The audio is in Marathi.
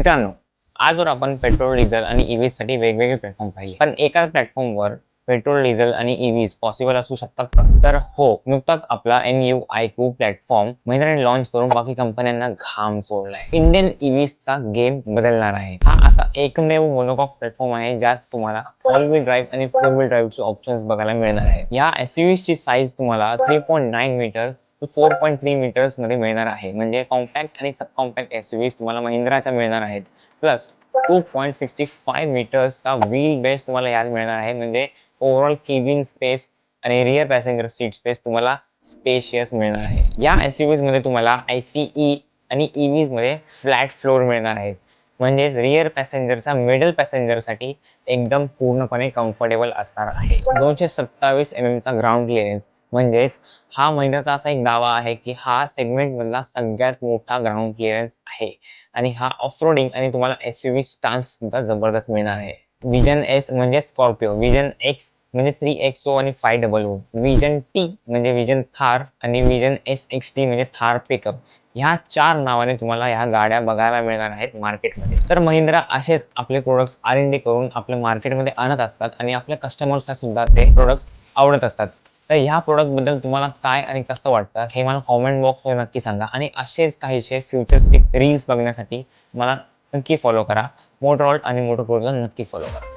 मित्रांनो आजवर आपण पेट्रोल डिझेल आणि e ईव्ही साठी वेगवेगळे प्लॅटफॉर्म पाहिले पण एकाच प्लॅटफॉर्मवर पेट्रोल डिझेल आणि e ईव्हीज पॉसिबल असू शकतात का? तर हो नुकताच आपला N U I Q platform महिंद्राने launch करून बाकी कंपन्यांना घाम सोडलाय. इंडियन ईव्हीजचा गेम बदलणार आहे. हा असा एकमेव मोनोकॉक प्लॅटफॉर्म आहे ज्यात तुम्हाला फोर व्हील ड्राईव्ह आणि फोर व्हील ड्राईव्हचे ऑप्शन्स बघायला मिळणार आहेत. या एसयूव्हीजची साईज तुम्हाला three point nine metre four point three मीटर्समध्ये मिळणार आहे. म्हणजे कॉम्पॅक्ट आणि सब कॉम्पॅक्ट एसयूव्हीज तुम्हाला महिंद्राच्या मिळणार आहेत. Plus two point sixty five मीटर्सचा wheel base तुम्हाला यात मिळणार आहे. म्हणजे ओव्हरऑल केबिन स्पेस आणि रिअर पॅसेंजर सीट स्पेस तुम्हाला स्पेशियस मिळणार आहे. या एसमध्ये तुम्हाला आय सी ई आणि EVs मध्ये फ्लॅट फ्लोर मिळणार आहेत. म्हणजेच रिअर पॅसेंजरचा मिडल पॅसेंजरसाठी एकदम पूर्णपणे कम्फर्टेबल असणार आहे. दोनशे सत्तावीस एम एमचा ग्राउंड क्लिअरन्स म्हणजेच हा महिन्याचा असा एक दावा आहे की हा सेगमेंट मधला सगळ्यात मोठा ग्राउंड क्लिअरन्स आहे. आणि हा ऑफ रोडिंग आणि तुम्हाला एस यू व्ही स्टान्स सुद्धा जबरदस्त मिळणार आहे. विजन एस म्हणजे स्कॉर्पिओ विजन एक्स म्हणजे थ्री एक्स ओ आणि five double O vision T म्हणजे विजन थार आणि विजन एस एक्स टी म्हणजे थार पिकअप ह्या चार नावाने तुम्हाला ह्या गाड्या बघायला मिळणार आहेत मार्केटमध्ये तर महिंद्रा असेच आपले प्रोडक्ट्स आर एन डी करून आपल्या मार्केटमध्ये आणत असतात आणि आपल्या कस्टमर्सला सुद्धा ते प्रोडक्ट्स आवडत असतात. तर ह्या प्रोडक्टबद्दल तुम्हाला काय आणि कसं वाटतं हे मला कॉमेंट बॉक्समध्ये नक्की सांगा. आणि असेच काहीचे फ्युचरिस्टिक रील्स बघण्यासाठी मला नक्की फॉलो करा. मोटरऑल्ट आणि मोटोप्रोला नक्की फॉलो करा.